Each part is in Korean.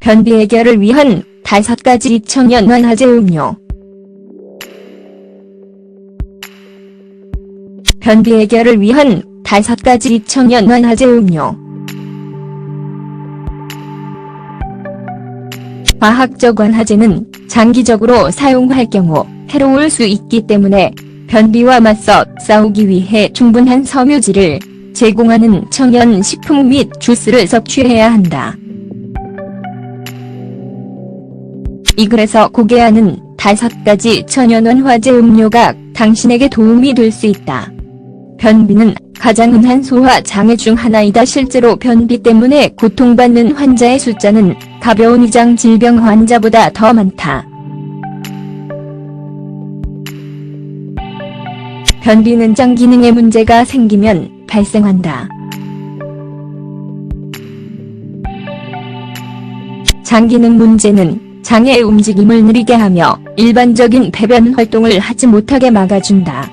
변비 해결을 위한 다섯 가지 청년 완화제 음료. 변비 해결을 위한 다섯 가지 청년 완화제 음료. 화학적 완화제는 장기적으로 사용할 경우 해로울 수 있기 때문에 변비와 맞서 싸우기 위해 충분한 섬유질을 제공하는 청연 식품 및 주스를 섭취해야 한다. 이 글에서 고개하는 다섯 가지 천연원 화제 음료가 당신에게 도움이 될 수 있다. 변비는 가장 흔한 소화 장애 중 하나이다. 실제로 변비 때문에 고통받는 환자의 숫자는 가벼운 위장 질병 환자보다 더 많다. 변비는 장 기능에 문제가 생기면 발생한다. 장 기능 문제는 장의 움직임을 느리게 하며 일반적인 배변 활동을 하지 못하게 막아준다.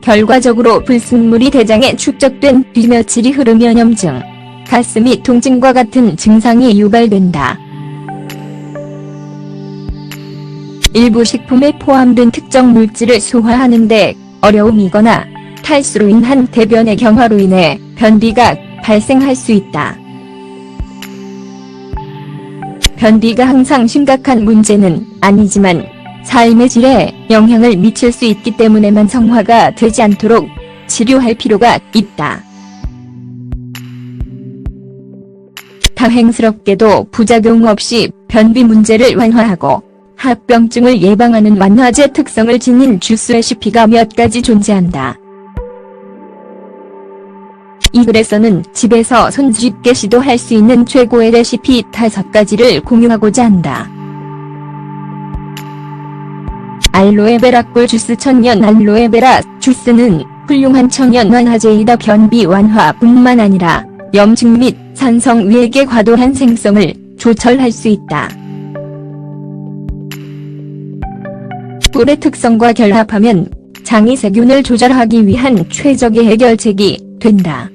결과적으로 불순물이 대장에 축적된 뒤 며칠이 흐르며 염증, 가슴이 통증과 같은 증상이 유발된다. 일부 식품에 포함된 특정 물질을 소화하는 데 어려움이거나 탈수로 인한 대변의 경화로 인해 변비가 발생할 수 있다. 변비가 항상 심각한 문제는 아니지만 삶의 질에 영향을 미칠 수 있기 때문에 만 성화가 되지 않도록 치료할 필요가 있다. 다행스럽게도 부작용 없이 변비 문제를 완화하고 합병증을 예방하는 완화제 특성을 지닌 주스 레시피가 몇 가지 존재한다. 이 글에서는 집에서 손쉽게 시도할 수 있는 최고의 레시피 다섯 가지를 공유하고자 한다. 알로에베라 꿀 주스 천년 알로에베라 주스는 훌륭한 천연 완화제이다 변비 완화뿐만 아니라 염증 및 산성 위액의 과도한 생성을 조절할 수 있다. 꿀의 특성과 결합하면 장이 세균을 조절하기 위한 최적의 해결책이 된다.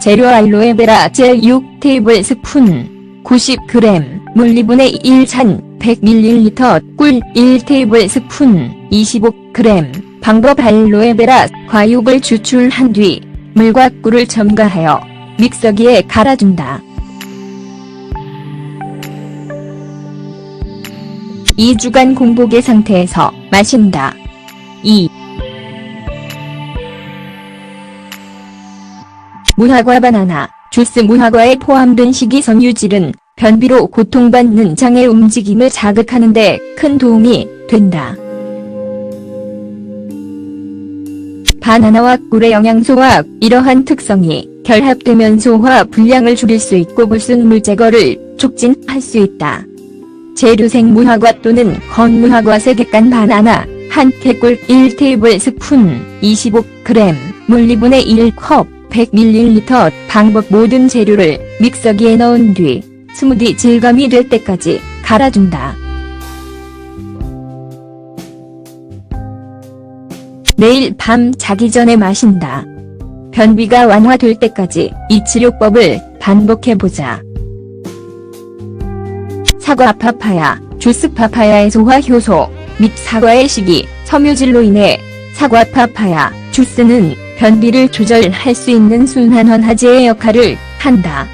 재료 알로에베라 젤 6 테이블 스푼 90g 물 2분의 1찬 100ml 꿀 1 테이블 스푼 25g 방법 알로에베라 과육을 추출한 뒤 물과 꿀을 첨가하여 믹서기에 갈아준다. 2주간 공복의 상태에서 마신다. 2. 무화과 바나나, 주스 무화과에 포함된 식이섬유질은 변비로 고통받는 장의 움직임을 자극하는 데 큰 도움이 된다. 바나나와 꿀의 영양소와 이러한 특성이 결합되면 소화 불량을 줄일 수 있고 불순물 제거를 촉진할 수 있다. 재료생 무화과 또는 건무화과 3개간 바나나, 한 개꿀 1테이블 스푼, 25g, 물 2분의 1컵, 100ml 방법 모든 재료를 믹서기에 넣은 뒤 스무디 질감이 될 때까지 갈아준다. 매일 밤 자기 전에 마신다. 변비가 완화될 때까지 이 치료법을 반복해보자. 사과 파파야, 주스 파파야의 소화 효소 및 사과의 시기, 섬유질로 인해 사과 파파야 주스는 변비를 조절할 수 있는 순한 완화제의 역할을 한다.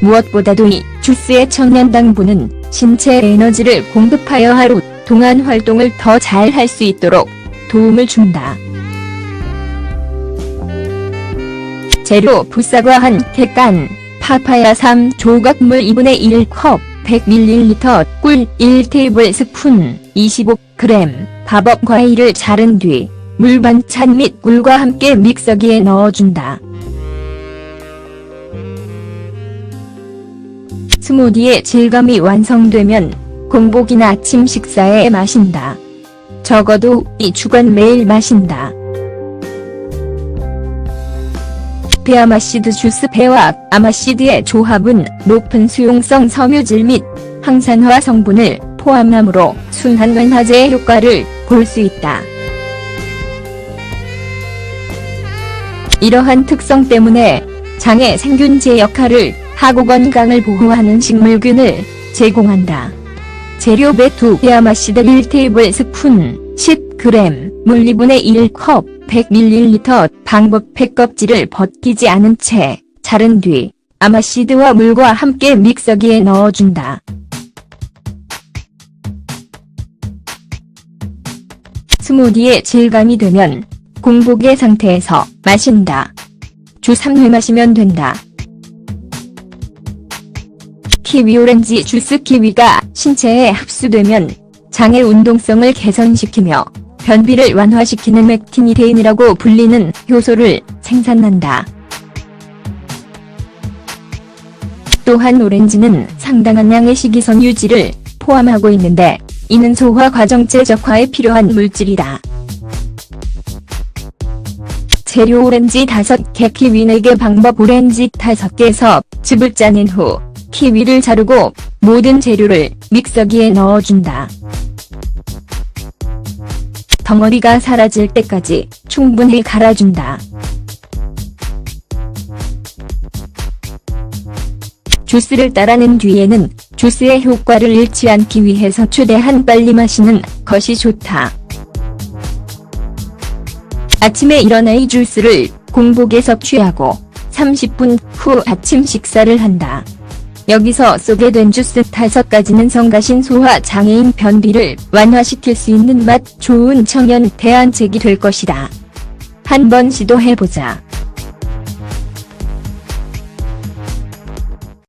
무엇보다도 이 주스의 천연 당분은 신체 에너지를 공급하여 하루 동안 활동을 더 잘 할 수 있도록 도움을 준다. 재료 부사과 한 개간, 파파야 3 조각 물 2분의 1컵, 100ml 꿀 1테이블 스푼, 25g, 밥업 과일을 자른 뒤 물 반찬 및 꿀과 함께 믹서기에 넣어준다. 스무디의 질감이 완성되면 공복이나 아침 식사에 마신다. 적어도 2주간 매일 마신다. 베아마시드 주스 배와 아마시드의 조합은 높은 수용성 섬유질 및 항산화 성분을 포함하므로 순한 완화제의 효과를 볼 수 있다. 이러한 특성 때문에 장의 생균제 역할을 하고 건강을 보호하는 식물균을 제공한다. 재료 배투 야마시드 1테이블 스푼 10g 물 2분의 1컵 100ml 방법 팩 껍질을 벗기지 않은 채 자른 뒤 아마시드와 물과 함께 믹서기에 넣어준다. 스무디의 질감이 되면 공복의 상태에서 마신다. 주 3회 마시면 된다. 키위 오렌지 주스 키위가 신체에 흡수되면 장의 운동성을 개선시키며 변비를 완화시키는 맥티니데인이라고 불리는 효소를 생산한다. 또한 오렌지는 상당한 양의 식이섬 유지를 포함하고 있는데 이는 소화 과정 최적화에 필요한 물질이다. 재료 오렌지 5개 키위 4개 방법 오렌지 5개에서 즙을 짜낸 후 키위를 자르고 모든 재료를 믹서기에 넣어준다. 덩어리가 사라질 때까지 충분히 갈아준다. 주스를 따라낸 뒤에는 주스의 효과를 잃지 않기 위해서 최대한 빨리 마시는 것이 좋다. 아침에 일어나 이 주스를 공복에 섭취하고 30분 후 아침 식사를 한다. 여기서 쏘게 된 주스 5가지는 성가신 소화 장애인 변비를 완화시킬 수 있는 맛 좋은 청연 대안책이 될 것이다. 한번 시도해보자.